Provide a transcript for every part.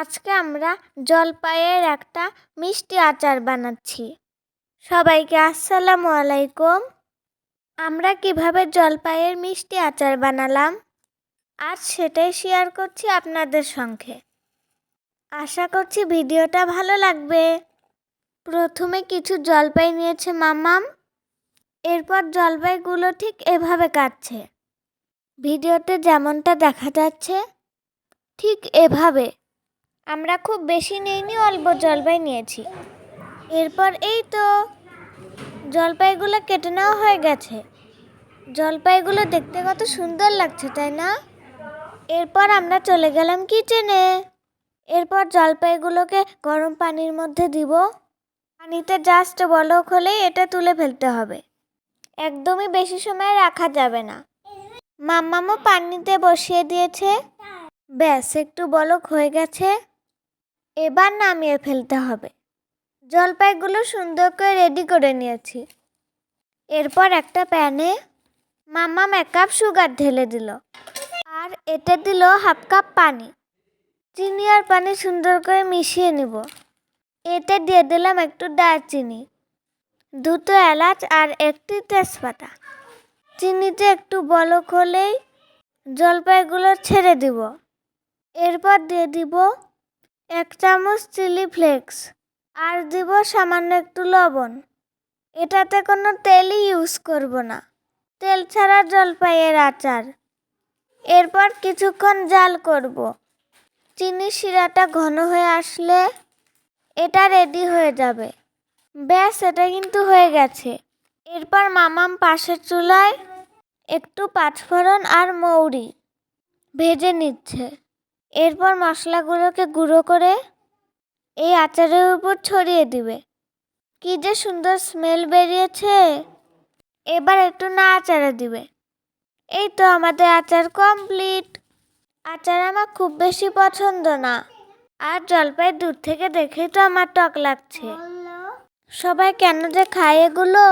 আজকে আমরা জলপাইয়ের একটা মিষ্টি আচার বানাচ্ছি। সবাইকে আসসালামু আলাইকুম। আমরা কীভাবে জলপাইয়ের মিষ্টি আচার বানালাম, আজ সেটাই শেয়ার করছি আপনাদের সঙ্গে। আশা করছি ভিডিওটা ভালো লাগবে। প্রথমে কিছু জলপাই নিয়েছে মামাম। এরপর জলপাইগুলো ঠিক এভাবে কাটছে। ভিডিওতে যেমনটা দেখা যাচ্ছে, ঠিক এভাবে আমরা খুব বেশি নিইনি, অল্প জলপাই নিয়েছি। এরপর এই তো জলপাইগুলো কেটে নেওয়া হয়ে গেছে। জলপাইগুলো দেখতে কত সুন্দর লাগছে, তাই না? এরপর আমরা চলে গেলাম কিচেনে। এরপর জলপাইগুলোকে গরম পানির মধ্যে দিব। পানিতে জাস্ট বলক হলেই এটা তুলে ফেলতে হবে। একদমই বেশি সময় রাখা যাবে না। মাম্মামও পানিতে বসিয়ে দিয়েছে। ব্যাস, একটু বলক হয়ে গেছে। এবার নামিয়ে ফেলতে হবে। জলপাইগুলো সুন্দর করে রেডি করে নিয়েছি। এরপর একটা প্যানে মাম্মাম এক কাপ সুগার ঢেলে দিল আর এতে দিল হাফ কাপ পানি। চিনি আর পানি সুন্দর করে মিশিয়ে নিব। এতে দিয়ে দিলাম একটু দারচিনি, দুটো এলাচ আর একটি তেজপাতা। চিনিতে একটু বলক হলেই জলপাইগুলো ছেড়ে দিব। এরপর দিয়ে দিব এক চামচ চিলি ফ্লেক্স আর দিব সামান্য একটু লবণ। এটাতে কোনো তেলই ইউজ করব না। তেল ছাড়া জলপাইয়ের আচার। এরপর কিছুক্ষণ জাল করব। চিনি শিরাটা ঘন হয়ে আসলে এটা রেডি হয়ে যাবে। ব্যাস, এটা কিন্তু হয়ে গেছে। এরপর মামাম পাশের চুলায় একটু পাঁচফোড়ন আর মৌরি ভেজে নিচ্ছে। এরপর মশলাগুলোকে গুঁড়ো করে এই আচারের উপর ছড়িয়ে দিবে। কি যে সুন্দর স্মেল বেরিয়েছে। এবার একটু না আচারে দিবে। এই তো আমাদের আচার কমপ্লিট আচার আমার খুব বেশি পছন্দ না। আর জলপাই দূর থেকে দেখেই তো আমার টক লাগছে। সবাই কেন যে খায় এগুলো,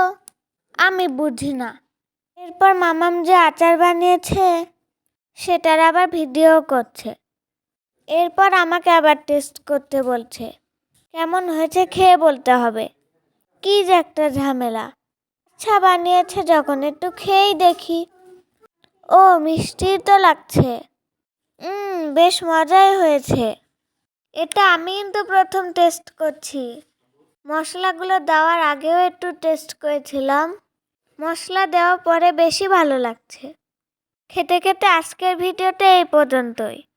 আমি বুঝি না। এরপর মামাম যে আচার বানিয়েছে, সেটার আবার ভিডিও করছে। এরপর আমাকে আবার টেস্ট করতে বলছে। কেমন হয়েছে খেয়ে বলতে হবে। কি যে একটা ঝামেলা। আচ্ছা বানিয়েছে যখন একটু খেয়েই দেখি। ও, মিষ্টি তো লাগছে। বেশ মজাই হয়েছে। এটা আমি কিন্তু প্রথম টেস্ট করছি। মশলাগুলো দেওয়ার আগেও একটু টেস্ট করেছিলাম। মশলা দেওয়ার পরে বেশি ভালো লাগছে। খেতে খেতে আজকের ভিডিওটা এই পর্যন্তই।